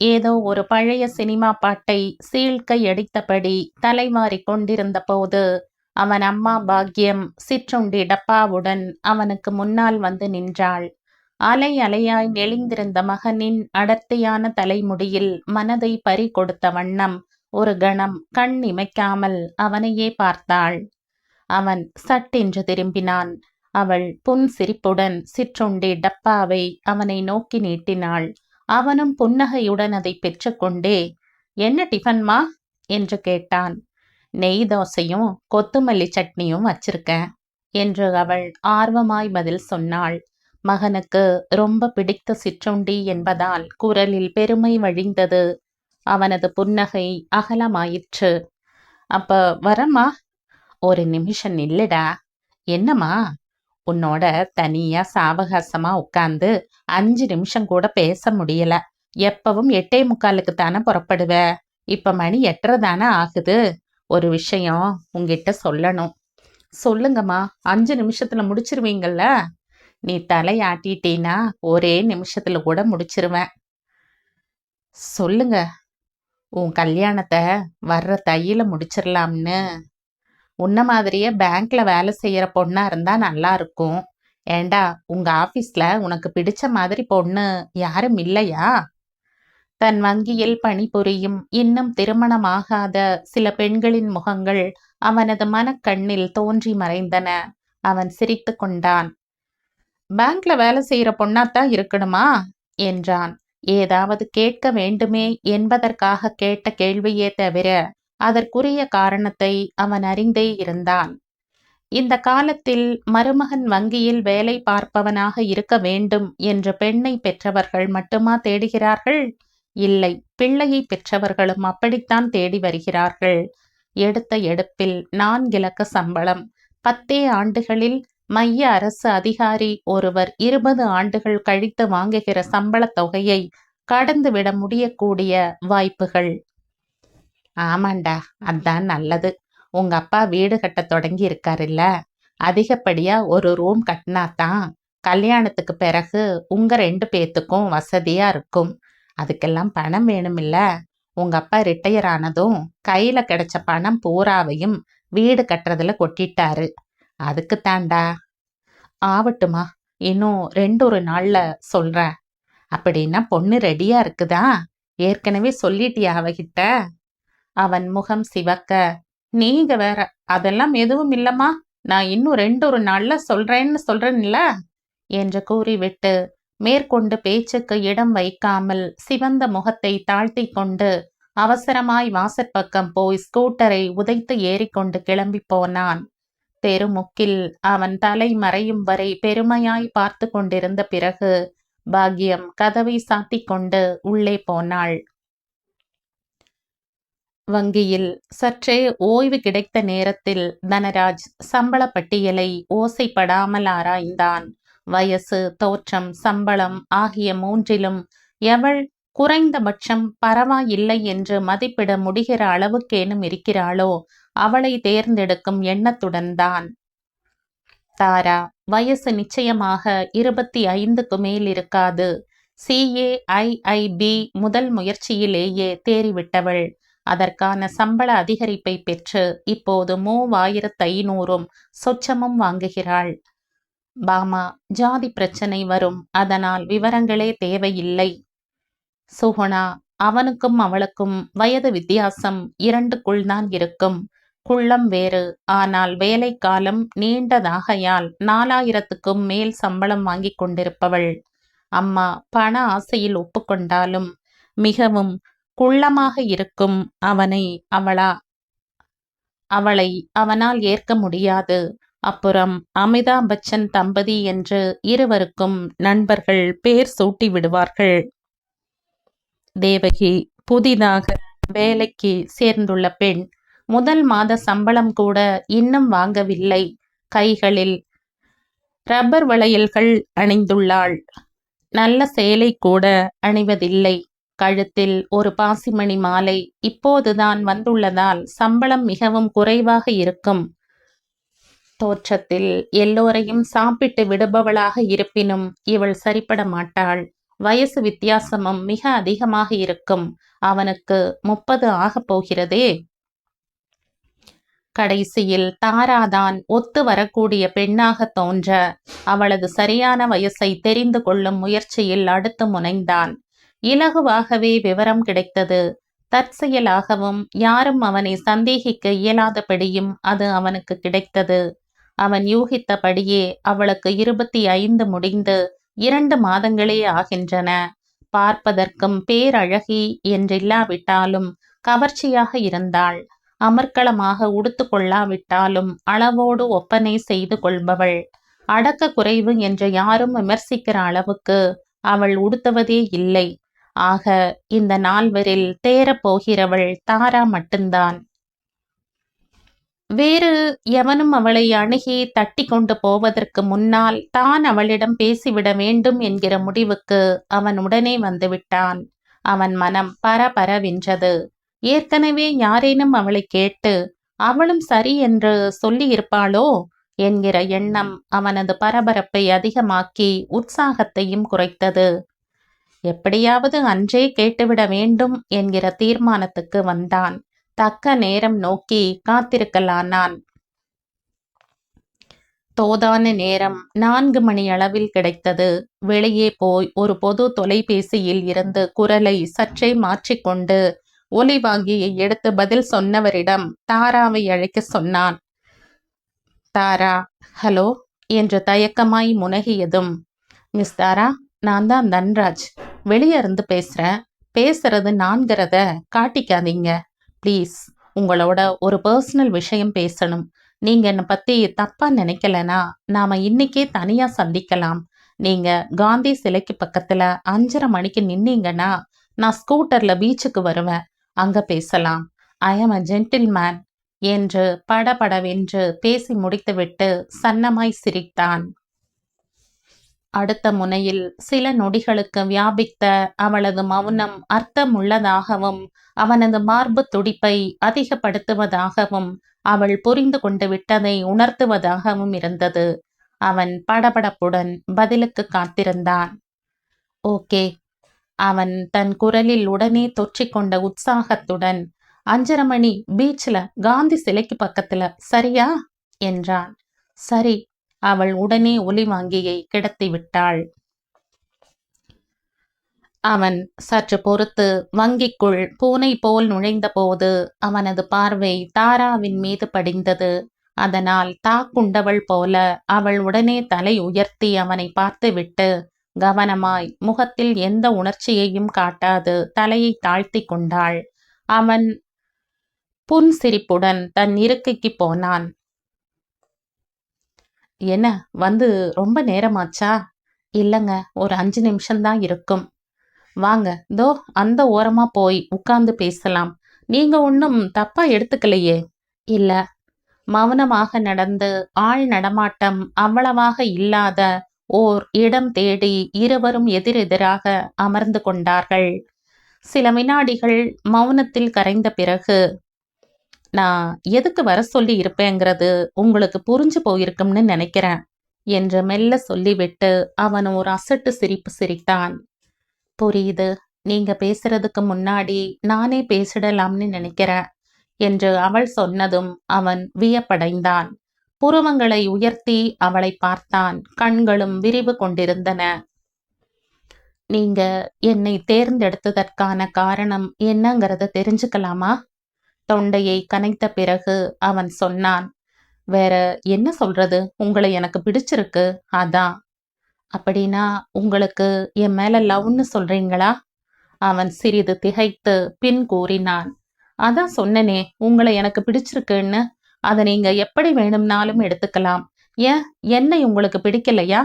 ஏதோ ஒரு பழைய சினிமா பாட்டை சீழ்க்கை அடித்தபடி தலைமாறி கொண்டிருந்த போது அவன் அம்மா பாக்கியம் சிற்றுண்டி டப்பாவுடன் அவனுக்கு முன்னால் வந்து நின்றாள். அலை அலையாய் நெளிந்திருந்த மகனின் அடர்த்தியான தலைமுடியில் மனதை பறி கொடுத்த வண்ணம் ஒரு கணம் கண் இமைக்காமல் அவனையே பார்த்தாள். அவன் சட்டென்று திரும்பினான். அவள் புன் சிரிப்புடன் சிற்றுண்டி டப்பாவை அவனை நோக்கி நீட்டினாள். அவனும் புன்னகையுடன் அதை பெற்றுக்கொண்டே என்ன டிஃபன்மா என்று கேட்டான். நெய் தோசையும் கொத்துமல்லி சட்னியும் வச்சிருக்கேன் என்று அவள் ஆர்வமாய் பதில் சொன்னாள். மகனுக்கு ரொம்ப பிடித்த சிற்றுண்டி என்பதால் குரலில் பெருமை வழிந்தது. அவனது புன்னகை அகலமாயிற்று. அப்ப வரமா ஒரு நிமிஷம் இல்லடா என்னம்மா? உன்னோட தனியா சாவகாசமா உட்காந்து அஞ்சு நிமிஷம் கூட பேச முடியல. எப்பவும் எட்டே முக்காலுக்கு தானே புறப்படுவ? இப்ப மணி எட்டரை தானே ஆகுது. ஒரு விஷயம் உங்ககிட்ட சொல்லணும். சொல்லுங்கம்மா அஞ்சு நிமிஷத்துல முடிச்சிருவீங்கள்ல நீ தலையாட்டிட்டீனா ஒரே நிமிஷத்துல கூட முடிச்சிருவேன். சொல்லுங்க உன் கல்யாணத்தை வர்ற தையில முடிச்சிடலாம்னு உன்ன மாதிரியே பேங்க்ல வேலை செய்யற பொண்ணா இருந்தா நல்லா இருக்கும். ஏண்டா உங்க ஆபீஸ்ல உனக்கு பிடிச்ச மாதிரி பொண்ணு யாரும் இல்லையா? தன் வங்கியில் பணிபுரியும் இன்னும் திருமணமாகாத சில பெண்களின் முகங்கள் அவனது மனக்கண்ணில் தோன்றி மறைந்தன. அவன் சிரித்து கொண்டான். பேங்க்ல வேலை செய்யற பொண்ணாத்தான் இருக்கணுமா? என்றான். ஏதாவது கேட்க வேண்டுமே? என்பதற்காக கேட்ட கேள்வியே தவிர அதற்குரிய காரணத்தை அவன் அறிந்தே இருந்தான். இந்த காலத்தில் மருமகன் வங்கியில் வேலை பார்ப்பவனாக இருக்க வேண்டும் என்ற பெண்ணை பெற்றவர்கள் மட்டுமா தேடுகிறார்கள்? இல்லை பிள்ளையை பெற்றவர்களும் அப்படித்தான் தேடி வருகிறார்கள். எடுத்த எடுப்பில் நான்கிலக்க சம்பளம். பத்தே ஆண்டுகளில் மைய அரசு அதிகாரி ஒருவர் இருபது ஆண்டுகள் கழித்து வாங்குகிற சம்பளத் தொகையை கடந்துவிட முடியக்கூடிய வாய்ப்புகள். ஆமாண்டா அதான் நல்லது. உங்க அப்பா வீடு கட்ட தொடங்கி இருக்காருல்ல அதிகப்படியா ஒரு ரூம் கட்டினாதான் கல்யாணத்துக்கு பிறகு உங்க ரெண்டு பேத்துக்கும் வசதியா இருக்கும். அதுக்கெல்லாம் பணம் வேணுமில்ல. உங்க அப்பா ரிட்டையர் ஆனதும் கையில கிடைச்ச பணம் பூராவையும் வீடு கட்டுறதுல கொட்டிட்டாரு. அதுக்கு தாண்டா ஆவட்டுமா இன்னும் ரெண்டு ஒரு நாள்ல சொல்றேன். அப்படின்னா பொண்ணு ரெடியா இருக்குதா? ஏற்கனவே சொல்லிட்டியா அவகிட்ட? அவன் முகம் சிவக்க. நீங்க வேற அதெல்லாம் எதுவும் இல்லம்மா. நான் இன்னும் ரெண்டு ஒரு நாள்ல சொல்றேன்னு சொல்றேன்ல? என்று கூறிவிட்டு மேற்கொண்டு பேச்சுக்கு இடம் வைக்காமல் சிவந்த முகத்தை தாழ்த்தி கொண்டு அவசரமாய் வாசற்பக்கம் போய் ஸ்கூட்டரை உதைத்து ஏறிக்கொண்டு கிளம்பி போனான். தெருமுக்கில் அவன் தலை மறையும் வரை பெருமையாய் பார்த்து கொண்டிருந்த பிறகு பாக்யம் கதவை சாத்திக் கொண்டு உள்ளே போனாள். வங்கியில் சற்றே ஓய்வு கிடைத்த நேரத்தில் தனராஜ் சம்பள பட்டியலை ஓசைப்படாமல் ஆராய்ந்தான். வயசு தோற்றம் சம்பளம் ஆகிய மூன்றிலும் எவள் குறைந்தபட்சம் பரவாயில்லை என்று மதிப்பிட முடிகிற அளவுக்கேனும் இருக்கிறாளோ அவளை தேர்ந்தெடுக்கும் எண்ணத்துடன் தான். தாரா வயசு நிச்சயமாக இருபத்தி ஐந்துக்கு மேல் இருக்காது. சிஏஐஐபி முதல் முயற்சியிலேயே தேறிவிட்டவள். அதற்கான சம்பள அதிகரிப்பை பெற்று இப்போது மூவாயிரத்து ஐநூறும் சொச்சமும் வாங்குகிறாள். பாமா ஜாதி பிரச்சனை வரும். அதனால் விவரங்களே தேவையில்லை. சுகுணா அவனுக்கும் அவளுக்கும் வயது வித்தியாசம் இரண்டுக்குள் தான் இருக்கும். குள்ளம் வேறு. ஆனால் வேலை காலம் நீண்டதாகையால் நாலாயிரத்துக்கும் மேல் சம்பளம் வாங்கிக் கொண்டிருப்பவள். அம்மா பண ஆசையில் ஒப்புக்கொண்டாலும் மிகவும் குள்ளமாக இருக்கும் அவனை அவளா? அவளை அவனால் ஏற்க முடியாது. அப்புறம் அமிதாப் பச்சன் தம்பதி என்று இருவருக்கும் நண்பர்கள் பேர் சூட்டி விடுவார்கள். தேவகி புதிதாக வேலைக்கு சேர்ந்துள்ள பெண் முதல் மாத சம்பளம் கூட இன்னும் வாங்கவில்லை. கைகளில் ரப்பர் வளையல்கள் அணிந்துள்ளாள். நல்ல சேலை கூட அணிவதில்லை. கழுத்தில் ஒரு பாசிமணி மாலை இப்போதுதான் வந்துள்ளதால் சம்பளம் மிகவும் குறைவாக இருக்கும். தோற்றத்தில் எல்லோரையும் சாப்பிட்டு விடுபவளாக இருப்பினும் இவள் சரிப்பட மாட்டாள். வயசு வித்தியாசமும் மிக அதிகமாக இருக்கும். அவனுக்கு முப்பது ஆகப் போகிறதே? கடைசியில் தாராதான் ஒத்து வரக்கூடிய பெண்ணாக தோன்ற அவளது சரியான வயசை தெரிந்து கொள்ளும் முயற்சியில் அடுத்து முனைந்தான். இலகுவாகவே விவரம் கிடைத்தது. தற்செயலாகவும் யாரும் அவனை சந்தேகிக்க இயலாதபடியும் அது அவனுக்கு கிடைத்தது. அவன் யூகித்தபடியே அவளுக்கு இருபத்தி ஐந்து முடிந்து இரண்டு மாதங்களே ஆகின்றன. பார்ப்பதற்கும் பேரழகி என்றில்லாவிட்டாலும் கவர்ச்சியாக இருந்தாள். அமர்க்களமாக உடுத்து கொள்ளாவிட்டாலும் அளவோடு ஒப்பனை செய்து கொள்பவள். அடக்க குறைவு என்று யாரும் விமர்சிக்கிற அளவுக்கு அவள் உடுத்துவதே இல்லை. ஆக இந்த நால்வரில் தேரப்போகிறவள் தாரா மட்டும்தான். வேறு எவனும் அவளை அணுகி தட்டி கொண்டு போவதற்கு முன்னால் தான் அவளிடம் பேசிவிட வேண்டும் என்கிற முடிவுக்கு அவன் உடனே வந்துவிட்டான். அவன் மனம் பரபரவென்றது. ஏற்கனவே யாரேனும் அவளை கேட்டு அவளும் சரி என்று சொல்லியிருப்பாளோ? என்கிற எண்ணம் அவனது பரபரப்பை அதிகமாக்கி உற்சாகத்தையும் குறைத்தது. எப்படியாவது அன்றே கேட்டுவிட வேண்டும் என்கிற தீர்மானத்துக்கு வந்தான். தக்க நேரம் நோக்கி காத்திருக்கலானான். தோதான நேரம் நான்கு மணி அளவில் கிடைத்தது. வெளியே போய் ஒரு பொது தொலைபேசியில் இருந்து குரலை சற்றே மாற்றிக்கொண்டு ஒலிவாங்கியை எடுத்து பதில் சொன்னவரிடம் தாராவை அழைக்க சொன்னான். தாரா ஹலோ என்று தயக்கமாய் முனகியதும் மிஸ் தாரா நான் தான் தன்ராஜ். வெளியே இருந்து பேசுகிறேன் பேசுறது நான்கிறத காட்டிக்காதீங்க. ப்ளீஸ் உங்களோட ஒரு பர்சனல் விஷயம் பேசணும். நீங்கள் என்னை பற்றி தப்பாக நினைக்கலனா நாம இன்னைக்கே தனியாக சந்திக்கலாம். நீங்கள் காந்தி சிலைக்கு பக்கத்துல அஞ்சரை மணிக்கு நின்னீங்கன்னா நான் ஸ்கூட்டர்ல பீச்சுக்கு வருவேன். அங்கே பேசலாம். ஐ எம் அ ஜென்டில்மேன் என்று படபடவென்று பேசி முடித்துவிட்டு சன்னமாய் சிரித்தான். அடுத்த முனையில் சில நொடிகளுக்கு வியாபித்த அவளது மௌனம் அர்த்தமுள்ளதாகவும் அவனது மார்பு துடிப்பை அதிகப்படுத்துவதாகவும் அவள் புரிந்து கொண்டு விட்டதை உணர்த்துவதாகவும் இருந்தது. அவன் படபடப்புடன் பதிலுக்கு காத்திருந்தான். ஓகே. அவன் தன் குரலில் உடனே தொற்றிக்கொண்ட உற்சாகத்துடன் அஞ்சரை மணி காந்தி சிலைக்கு பக்கத்துல சரியா? என்றான். சரி. அவள் உடனே ஒலிவாங்கியை கிடத்தி விட்டாள். அவன் சற்று பொறுத்து வங்கிக்குள் பூனை போல் நுழைந்தபோது அவனது பார்வை தாராவின் மீது படிந்தது. அதனால் தாக்குண்டவள் போல அவள் உடனே தலை உயர்த்தி அவனை பார்த்துவிட்டு கவனமாய் முகத்தில் எந்த உணர்ச்சியையும் காட்டாது தலையை தாழ்த்தி கொண்டாள். அவன் புன்சிரிப்புடன் தன் இருக்கைக்கு போனான். என்ன? வந்து ரொம்ப நேரமாச்சா? இல்லைங்க ஒரு அஞ்சு நிமிஷம்தான் இருக்கும். வாங்க தோ அந்த ஓரமா போய் உட்கார்ந்து பேசலாம். நீங்க ஒன்றும் தப்பா எடுத்துக்கலையே? இல்லை. மௌனமாக நடந்து ஆள் நடமாட்டம் அவ்வளவாக இல்லாத ஓர் இடம் தேடி இருவரும் எதிரெதிராக அமர்ந்து கொண்டார்கள். சில வினாடிகள் மௌனத்தில் கரைந்த பிறகு நான் எதுக்கு வர சொல்லி இருப்பேங்கிறது உங்களுக்கு புரிஞ்சு போயிருக்கும்னு நினைக்கிறேன் என்று மெல்ல சொல்லிவிட்டு அவன் ஒரு அசட்டு சிரிப்பு சிரித்தான். புரியுது நீங்க பேசுறதுக்கு முன்னாடி நானே பேசிடலாம்னு நினைக்கிறேன் என்று அவள் சொன்னதும் அவன் வியப்படைந்தான். புருவங்களை உயர்த்தி அவளை பார்த்தான் கண்களும் விரிவு கொண்டிருந்தன. நீங்க என்னை தேர்ந்தெடுத்ததற்கான காரணம் என்னங்கிறத தெரிஞ்சுக்கலாமா? தொண்டையை கனைத்த பிறகு அவன் சொன்னான் வேற என்ன சொல்றது? உங்களை எனக்கு பிடிச்சிருக்கு. அதான். அப்படின்னா உங்களுக்கு என் மேல லவ்னு சொல்றீங்களா? அவன் சிறிது திகைத்து பின் கூறினான் அதான் சொன்னனே உங்களை எனக்கு பிடிச்சிருக்குன்னு. அதை நீங்க எப்படி வேணும்னாலும் எடுத்துக்கலாம். ஏன்? என்னை உங்களுக்கு பிடிக்கலையா?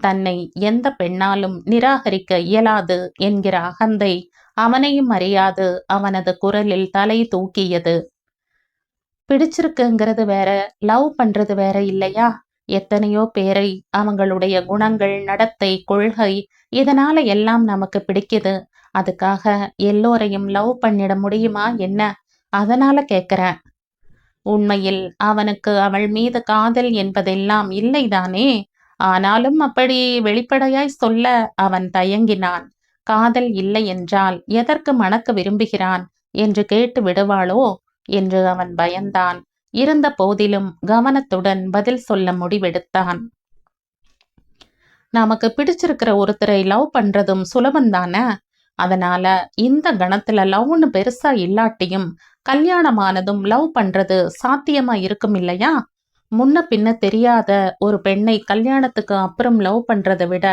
தன்னை எந்த பெண்ணாலும் நிராகரிக்க இயலாது என்கிற அகந்தை அவனையும் அறியாது. அவனது குரலில் தலை தூக்கியது. பிடிச்சிருக்குங்கிறது வேற லவ் பண்றது வேற இல்லையா? எத்தனையோ பேரை அவங்களுடைய குணங்கள் நடத்தை கொள்கை இதனால எல்லாம் நமக்கு பிடிக்குது. அதுக்காக எல்லோரையும் லவ் பண்ணிட முடியுமா என்ன? அதனால கேக்குறேன். உண்மையில் அவனுக்கு அவள் மீது காதல் என்பதெல்லாம் இல்லைதானே? ஆனாலும் அப்படி வெளிப்படையாய் சொல்ல அவன் தயங்கினான். காதல் இல்லை என்றால் எதற்கு மணக்க விரும்புகிறான்? என்று கேட்டு விடுவாளோ? என்று அவன் பயந்தான். இருந்த போதிலும் கவனத்துடன் பதில் சொல்ல முடிவெடுத்தான். நமக்கு பிடிச்சிருக்கிற ஒருத்தரை லவ் பண்றதும் சுலபந்தானே அதனால இந்த கணத்துல லவ்னு பெருசா இல்லாட்டியும் கல்யாணமானதும் லவ் பண்றது சாத்தியமா இருக்கும் இல்லையா? முன்ன பின்ன தெரியாத ஒரு பெண்ணை கல்யாணத்துக்கு அப்புறம் லவ் பண்றதை விட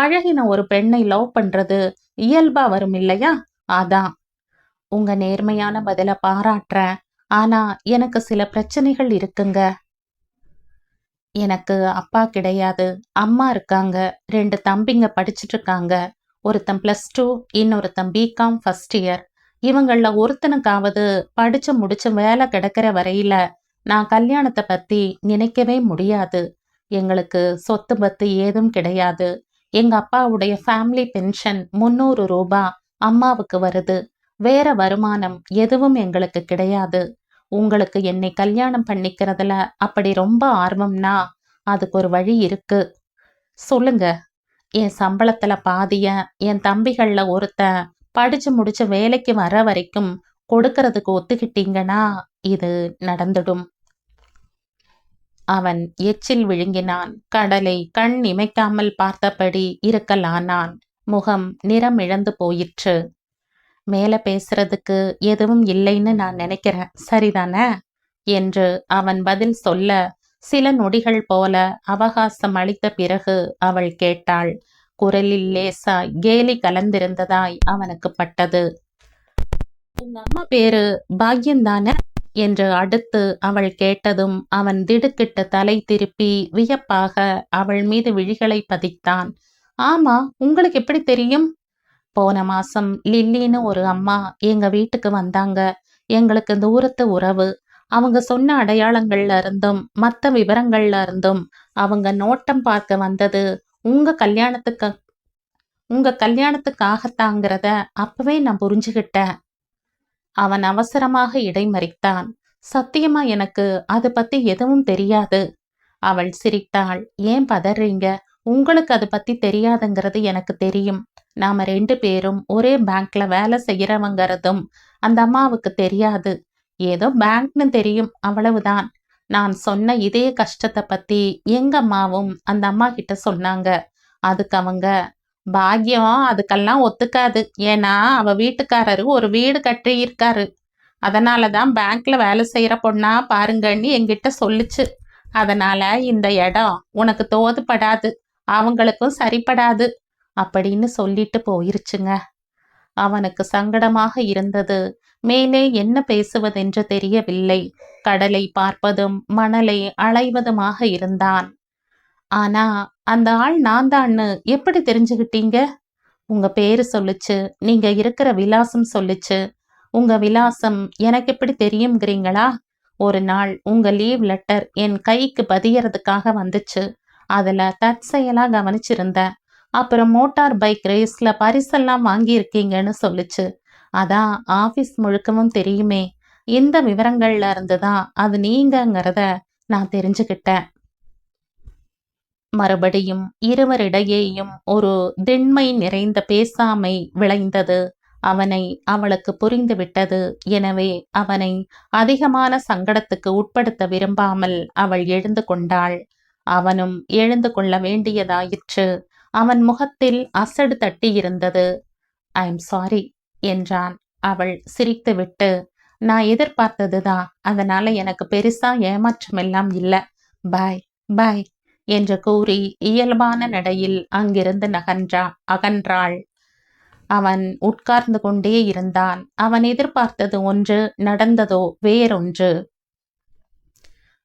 பழகின ஒரு பெண்ணை லவ் பண்றது இயல்பா வரும் இல்லையா? அதான். உங்க நேர்மையான பதில பாராட்டுறேன். ஆனா எனக்கு சில பிரச்சனைகள் இருக்குங்க. எனக்கு அப்பா கிடையாது அம்மா இருக்காங்க ரெண்டு தம்பிங்க படிச்சுட்டு இருக்காங்க. ஒருத்தன் பிளஸ் டூ இன்னொருத்தன் பிகாம் ஃபர்ஸ்ட் இயர் இவங்களில் ஒருத்தனுக்காவது படிச்சு முடிச்சு வேலை கிடைக்கிற வரையில நான் கல்யாணத்தை பத்தி நினைக்கவே முடியாது. எங்களுக்கு சொத்து பத்து ஏதும் கிடையாது. எங்க அப்பாவுடைய ஃபேமிலி பென்ஷன் முந்நூறு ரூபா அம்மாவுக்கு வருது. வேற வருமானம் எதுவும் எங்களுக்கு கிடையாது. உங்களுக்கு என்னை கல்யாணம் பண்ணிக்கிறதுல அப்படி ரொம்ப ஆர்வம்னா அதுக்கு ஒரு வழி இருக்கு. சொல்லுங்க. என் சம்பளத்துல பாதிய என் தம்பிகள்ல ஒருத்தன் படிச்சு முடிச்சு வேலைக்கு வர வரைக்கும் கொடுக்கறதுக்கு ஒத்துக்கிட்டீங்கன்னா இது நடந்துடும். அவன் எச்சில் விழுங்கினான். கடலை கண் இமைக்காமல் பார்த்தபடி இருக்கலானான். முகம் நிறம் இழந்து போயிற்று. மேல பேசுறதுக்கு எதுவும் இல்லைன்னு நான் நினைக்கிறேன். சரிதானே? என்று அவன் பதில் சொல்ல சில நொடிகள் போல அவகாசம் அளித்த பிறகு அவள் கேட்டாள். குரலில் லேசாய் கேலி கலந்திருந்ததாய் அவனுக்கு பட்டது. உங்க அம்மா பேரு பாக்யந்தானே? என்று அடுத்து அவள் கேட்டதும் அவன் திடுக்கிட்டு தலை திருப்பி வியப்பாக அவள் மீது விழிகளை பதித்தான். ஆமா உங்களுக்கு எப்படி தெரியும்? போன மாசம் லில்லின்னு ஒரு அம்மா எங்க வீட்டுக்கு வந்தாங்க. எங்களுக்கு தூரத்து உறவு. அவங்க சொன்ன அடையாளங்கள்ல இருந்தும் மற்ற விவரங்கள்ல இருந்தும் அவங்க நோட்டம் பார்க்க வந்தது உங்க கல்யாணத்துக்கு உங்க கல்யாணத்துக்காகத்தாங்கிறத அப்பவே நான் புரிஞ்சுகிட்டேன். அவன் அவசரமாக இடைமறித்தான் சத்தியமா எனக்கு அது பத்தி எதுவும் தெரியாது. அவள் சிரித்தாள். ஏன் பதறீங்க? உங்களுக்கு அது பத்தி தெரியாதுங்கிறது எனக்கு தெரியும். நாம ரெண்டு பேரும் ஒரே பேங்க்ல வேலை செய்யறவங்கிறதும் அந்த அம்மாவுக்கு தெரியாது. ஏதோ பேங்க்னு தெரியும். அவ்வளவுதான். நான் சொன்ன இதே கஷ்டத்தை பத்தி எங்க அம்மாவும் அந்த அம்மா கிட்ட சொன்னாங்க. அதுக்கு அவங்க பாக்யம் அதுக்கெல்லாம் ஒத்துக்காது. ஏன்னா அவ வீட்டுக்காரரு ஒரு வீடு கட்டி இருக்காரு. அதனாலதான் பேங்க்ல வேலை செய்யற பொண்ணா பாருங்கன்னு என்கிட்ட சொல்லுச்சு. அதனால இந்த இடம் உனக்கு தோதுப்படாது. அவங்களுக்கும் சரிப்படாது. அப்படின்னு சொல்லிட்டு போயிருச்சுங்க. அவனுக்கு சங்கடமாக இருந்தது. மேலே என்ன பேசுவதென்று தெரியவில்லை. கடலை பார்ப்பதும் மணலை அலைவதுமாக இருந்தான். ஆனா அந்த ஆள் நான் தான்னு எப்படி தெரிஞ்சுக்கிட்டீங்க உங்க பேரு சொல்லுச்சு நீங்க இருக்கிற விலாசம் சொல்லுச்சு. உங்க விலாசம் எனக்கு எப்படி தெரியுங்கிறீங்களா ஒரு நாள் உங்க லீவ் லெட்டர் என் கைக்கு பதியறதுக்காக வந்துச்சு. அதுல தற்செயலா கவனிச்சிருந்தேன். அப்புறம் மோட்டார் பைக் ரேஸ்ல பரிசெல்லாம் வாங்கியிருக்கீங்கன்னு சொல்லுச்சு. அதான் ஆபீஸ் முழுக்கவும் தெரியுமே. இந்த விவரங்கள்ல இருந்து தான் அது நீங்கங்கிறத நான் தெரிஞ்சுக்கிட்டேன் மறுபடியும் இருவரிடையேயும் ஒரு திண்மை நிறைந்த பேசாமை விளைந்தது. அவனை அவளுக்கு புரிந்துவிட்டது. எனவே அவனை அதிகமான சங்கடத்துக்கு உட்படுத்த விரும்பாமல் அவள் எழுந்து கொண்டாள். அவனும் எழுந்து கொள்ள வேண்டியதாயிற்று. அவன் முகத்தில் அசடு தட்டி இருந்தது ஐ எம் சாரி என்றான். அவள் சிரித்துவிட்டு நான் எதிர்பார்த்ததுதான். அதனால எனக்கு பெருசா ஏமாற்றம் எல்லாம் இல்லை. பாய் பாய் என்று கூறி இயல்பான நடையில் அங்கிருந்து நகன்றா அகன்றாள். அவன் உட்கார்ந்து கொண்டே இருந்தான். அவன் எதிர்பார்த்தது ஒன்று நடந்ததோ வேறொன்று.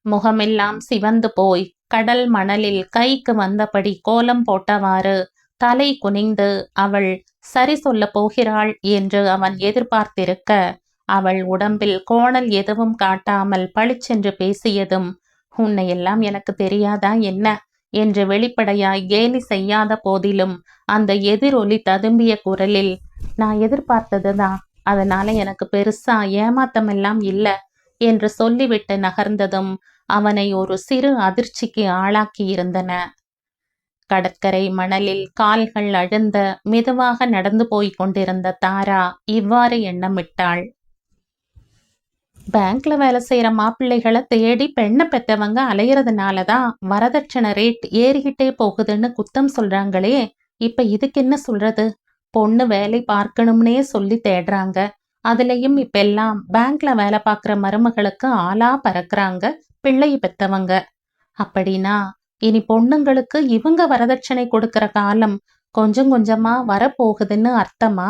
முகமெல்லாம் சிவந்து போய் கடல் மணலில் கைக்கு வந்தபடி கோலம் போட்டவாறு தலை குனிந்து அவள் சரி சொல்ல போகிறாள் என்று அவன் எதிர்பார்த்திருக்க அவள் உடம்பில் கோணல் எதுவும் காட்டாமல் பளிச்சென்று பேசியதும் உன்னை எல்லாம் எனக்கு தெரியாதா என்ன? என்று வெளிப்படையாய் கேலி செய்யாத போதிலும் அந்த எதிரொலி ததும்பிய குரலில் நான் எதிர்பார்த்ததுதான் அதனால எனக்கு பெருசா ஏமாத்தமெல்லாம் இல்ல என்று சொல்லிவிட்டு நகர்ந்ததும் அவனை ஒரு சிறு அதிர்ச்சிக்கு ஆளாக்கி இருந்தன கடற்கரை மணலில் கால்கள் அழுந்த மெதுவாக நடந்து போய்க் கொண்டிருந்த தாரா இவ்வாறு எண்ணமிட்டாள். பேங்க்ல வேலை செய்யற மாப்பிள்ளைகளை தேடி பெண்ணை பெத்தவங்க அலையிறதுனால தான் வரதட்சணை ரேட் ஏறிக்கிட்டே போகுதுன்னு குத்தம் சொல்றாங்களே இப்ப இதுக்கு என்ன சொல்றது? பொண்ணு வேலை பார்க்கணும்னே சொல்லி தேடுறாங்க. அதுலயும் இப்ப எல்லாம் பேங்க்ல வேலை பார்க்குற மருமகளுக்கு ஆளா பறக்குறாங்க பிள்ளை பெத்தவங்க. அப்படின்னா இனி பொண்ணுங்களுக்கு இவங்க வரதட்சணை கொடுக்கிற காலம் கொஞ்சம் கொஞ்சமா வரப்போகுதுன்னு அர்த்தமா?